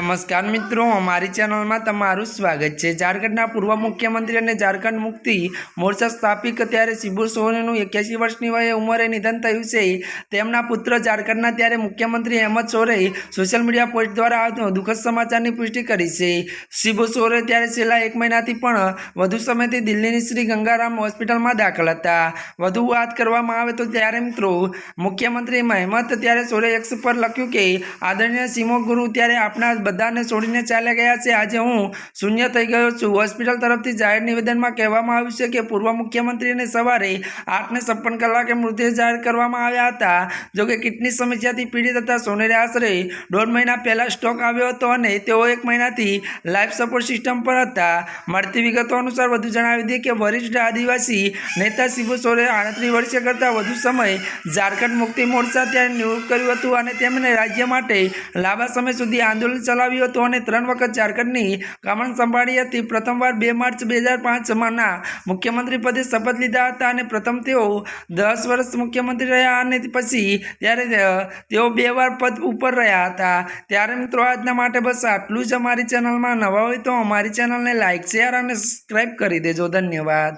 નમસ્કાર મિત્રો, અમારી ચેનલમાં તમારું સ્વાગત છે. ઝારખંડના પૂર્વ મુખ્યમંત્રી અને ઝારખંડ મુક્તિ મોરચા સ્થાપિત ત્યારે શિબુ સોરેનનું એક્યાસી વર્ષની વયે ઉંમરે નિધન થયું છે. તેમના પુત્ર ઝારખંડના ત્યારે મુખ્યમંત્રી Hemant Soren social media post દ્વારા દુઃખદ સમાચારની પુષ્ટિ કરી છે. શિબુ સોરે ત્યારે છેલ્લા એક મહિનાથી પણ વધુ સમયથી દિલ્હીની શ્રી ગંગારામ હોસ્પિટલમાં દાખલ હતા. વધુ વાત કરવામાં આવે તો ત્યારે મિત્રો, મુખ્યમંત્રી મહેમત ત્યારે સોરે એક્સ પર લખ્યું કે, આદરણીય સિમો ગુરુ ત્યારે આપણા બધાને છોડીને ચાલ્યા ગયા છે. આજે હું શૂન્ય થઈ ગયો છું. હોસ્પિટલ તરફથી જાહેર નિવેદનમાં કહેવામાં આવ્યું છે કે પૂર્વ મુખ્યમંત્રીને સવારે આઠને છપ્પન કલાકે મૃતદેહ જાહેર કરવામાં આવ્યા હતા. જોકે કિડની સમસ્યાથી પીડિત હતા. સોનેરે આશરે દોઢ મહિના પહેલાં સ્ટોક આવ્યો હતો અને તેઓ એક મહિનાથી લાઈફ સપોર્ટ સિસ્ટમ પર હતા. મળતી વિગતો અનુસાર વધુ જણાવી દઈએ કે વરિષ્ઠ આદિવાસી નેતા શિબુ સોરે આડત્રીસ વર્ષે કરતાં વધુ સમય ઝારખંડ મુક્તિ મોરચા ત્યાં નિયુક્ત કર્યું હતું અને તેમણે રાજ્ય માટે લાંબા સમય સુધી આંદોલન ચલાવ્યું હતું અને ત્રણ વખત ઝારખંડની કામણ સંભાળી હતી. પ્રથમવાર બે માર્ચ બે હજાર પાંચમાંના મુખ્યમંત્રી પદે શપથ લીધા હતા અને પ્રથમ તેઓ દસ વર્ષ મુખ્યમંત્રી રહ્યા અને પછી ત્યારે તેઓ બે વાર પદ ઉપર રહ્યા હતા. ત્યારે મિત્રો આજના માટે બસ આટલું જ અમારી ચેનલમાં નવા હોય તો અમારી ચેનલને લાઇક શેર અને સબસ્ક્રાઈબ કરી દેજો. ધન્યવાદ.